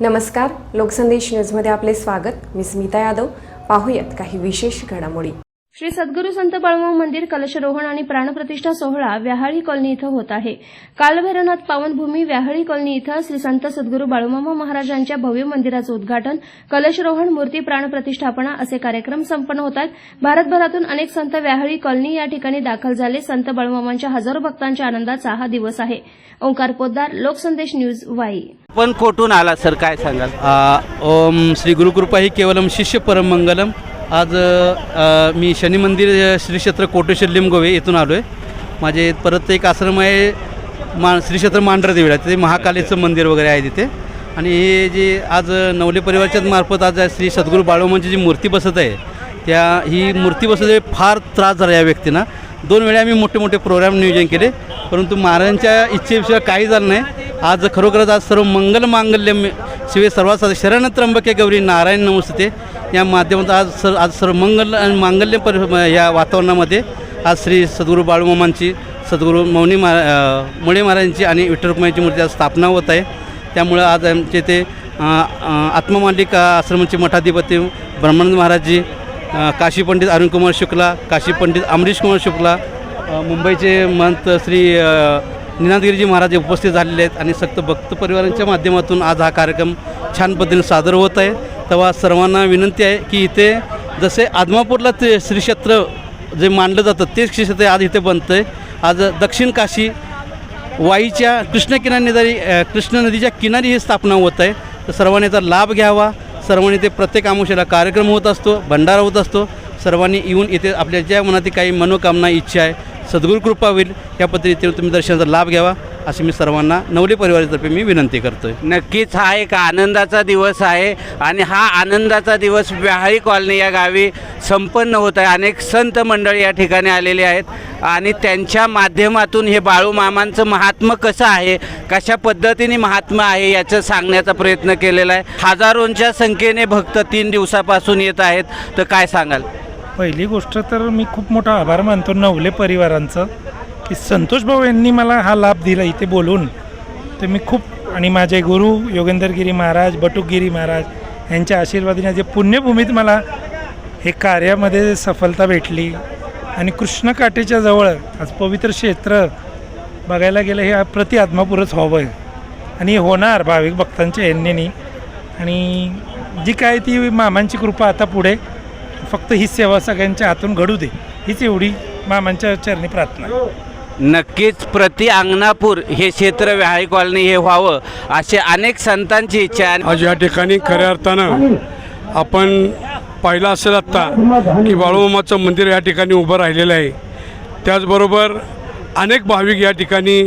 नमस्कार लोकसंदेश न्यूजमध्ये आपले स्वागत. मी स्मिता यादव. पाहूयात काही विशेष घडामोडी. श्री सद्गुरू संत बाळूमामा मंदिर कलशरोहण आणि प्राणप्रतिष्ठा सोहळा व्याहाळी कॉलनी इथं होत आहे. कालभैरवनाथ पावनभूमी व्याहाळी कॉलनी इथं श्री संत सद्गुरू बाळूमामा महाराजांच्या भव्य मंदिराचं उद्घाटन कलशरोहण मूर्ती प्राणप्रतिष्ठापना असे कार्यक्रम संपन्न होत आहेत. भारतभरातून अनेक संत व्याहाळी कॉलनी या ठिकाणी दाखल झाले. संत बाळूमामांच्या हजारो भक्तांच्या आनंदाचा हा दिवस आहे. ओंकार पोद्दार लोकसंदेश न्यूज वाई. पण कोठून आला? सर काय सांगाल? आ, ओम श्री गुरुकृपा ही केवलम शिष्य परम मंगलम आज अ, मी शनी मंदिर अ, श्री क्षेत्र कोटेश्वर लिमगोवे येथून आलो आहे माझे परत एक आश्रम आहे मा श्री क्षेत्र मांढरदेवीला तिथे महाकालीचं मंदिर वगैरे आहे तिथे. आणि हे जे आज नवले परिवारच्याच मार्फत आज श्री सद्गुरू बाळोमांची जी मूर्ती बसत आहे त्या ही मूर्ती बसत आहे फार त्रास झाला या व्यक्तींना. दोन वेळा आम्ही मोठे मोठे प्रोग्राम नियोजन केले परंतु महाराजांच्या इच्छेविषयी काही झालं नाही. आज खरोखरच आज सर्व मंगल मांगल्य शिवे सर्वात शरण त्र्यंबके गौरी नारायण नमस्ते. या माध्यमात आज सर आज सर्व मंगल आणि मांगल्य परि या वातावरणामध्ये आज श्री सद्गुरू बाळूमामांची सद्गुरू मौनी मा मुळे महाराजांची आणि विठ्ठल मूर्ती आज स्थापना होत आहे. त्यामुळं आज आमचे ते आत्ममालिक आश्रमाचे मठाधिपती ब्रह्मानंद महाराजजी काशी पंडित अरुणकुमार शुक्ला काशी पंडित अमरीश कुमार शुक्ला मुंबईचे महंत श्री निनादगिरीजी महाराज हे उपस्थित झालेले आहेत आणि सक्त भक्त परिवारांच्या माध्यमातून आज हा कार्यक्रम छान पद्धतीने सादर होत आहे. तेव्हा सर्वांना विनंती आहे की इथे जसे आदमापूरला ते श्रीक्षेत्र जे मानलं जातं तेच क्षेत्र आज इथे बनतं आहे आज दक्षिण काशी वाईच्या कृष्ण किनारी जरी कृष्ण नदीच्या किनारी ही स्थापना होत आहे. तर सर्वांनी याचा लाभ घ्यावा. सर्वांनी ते प्रत्येक आमुषाला कार्यक्रम होत असतो भंडारा होत असतो. सर्वांनी येऊन इथे आपल्या ज्या मनातील काही मनोकामना इच्छा आहे सद्गुरू कृपा होईल या पद्धतीने तुम्ही दर्शनाचा लाभ घ्यावा अशी मी सर्वांना नवले परिवारातर्फे मी विनंती करतोय. नक्कीच हा एक आनंदाचा दिवस आहे आणि हा आनंदाचा दिवस व्याहाळी कॉलनी या गावी संपन्न होत आहे. अनेक संत मंडळी या ठिकाणी आलेले आहेत आणि त्यांच्या माध्यमातून हे बाळू मामांचं महात्म कसं आहे कशा पद्धतीने महात्मा आहे याचं सांगण्याचा प्रयत्न केलेला आहे. हजारोंच्या संख्येने भक्त तीन दिवसापासून येत आहेत. तर काय सांगाल? पहिली गोष्ट तर मी खूप मोठा आभार मानतो नवले परिवारांचं की संतोष भाऊ यांनी मला हा लाभ दिला इथे बोलून. तर मी खूप आणि माझे गुरु योगेंद्रगिरी महाराज बटुकगिरी महाराज यांच्या आशीर्वादीने जे पुण्यभूमीत मला हे कार्यामध्ये सफलता भेटली. आणि कृष्णकाठेच्या जवळ आज पवित्र क्षेत्र बघायला गेलं हे प्रति आत्मापुरच व्हावं. आहे आणि हे होणार भाविक भक्तांच्या यांनी आणि जी काय ती मामांची कृपा आता पुढे फक्त ही सेवा सगळ्यांच्या हातून घडू दे. हीच एवढी मामांच्या चरणी प्रार्थना आहे. नक्कीच प्रति अंगणापूर हे क्षेत्र व्याहाळी कॉलनी हे व्हावं असे अनेक संतांची इच्छा आहे. आज या ठिकाणी खऱ्या अर्थानं आपण पाहिलं असेल आत्ता की बाळूमामाचं मंदिर या ठिकाणी उभं राहिलेलं आहे. त्याचबरोबर अनेक भाविक या ठिकाणी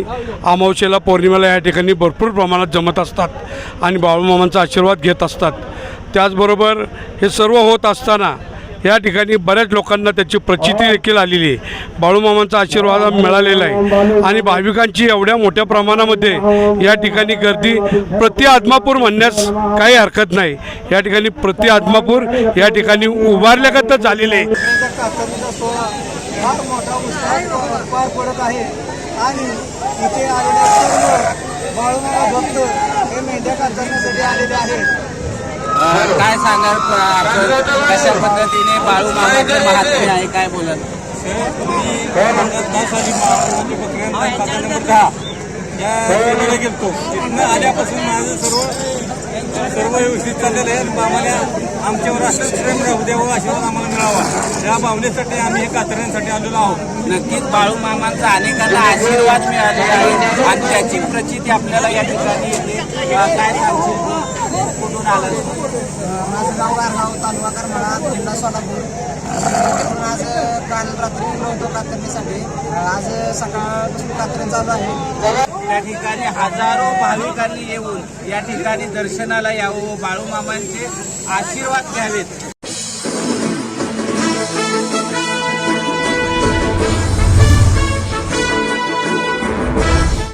अमावस्येला पौर्णिमेला या ठिकाणी भरपूर प्रमाणात जमत असतात आणि बाळूमामांचा आशीर्वाद घेत असतात. त्याचबरोबर हे सर्व होत असताना या ठिकाणी बऱ्याच लोकांना त्याची प्रचिती देखील आलेली आहे. बाळूमामांचा आशीर्वाद मिळालेला आहे. आणि भाविकांची एवढ्या मोठ्या प्रमाणामध्ये या ठिकाणी गर्दी प्रति आत्मापूर म्हणण्यास काही हरकत नाही. या ठिकाणी प्रति आत्मापूर या ठिकाणी उभारल्यागतच झालेले आहे. फार मोठा पार पडत आहे आणि इथे आलेले सर्व बाळूमामा भक्त हे मेंढ्या कातरण्यासाठी आलेले आहेत. काय सांगाल कशा पद्धतीने बाळू मामाचं महात्म्य आहे काय गेलतो तिथनं आल्यापासून माझं सर्व सर्व व्यवस्थित चाललेलं आहे. मामाला आमच्यावर असं प्रेम राहू द्यावं आशीर्वाद आम्हाला मिळावा. त्या भावनेसाठी आम्ही हे कातऱ्यांसाठी आलेलो आहोत. नक्कीच बाळू मामांचा अनेकांना आशीर्वाद मिळालेला आहे आणि त्याची प्रचिती आपल्याला या ठिकाणी काय आलं माझं गाव गारगाव तालुका करमाळा जिल्हा सोलापूर. तिकडून आज काल रात्री नव्हतो होतो कातरणीसाठी आज सकाळपासून कातरण चालू आहे. त्या ठिकाणी हजारो भाविकांनी येऊन या ठिकाणी दर्शनाला यावं बाळूमामांचे आशीर्वाद घ्यावेत.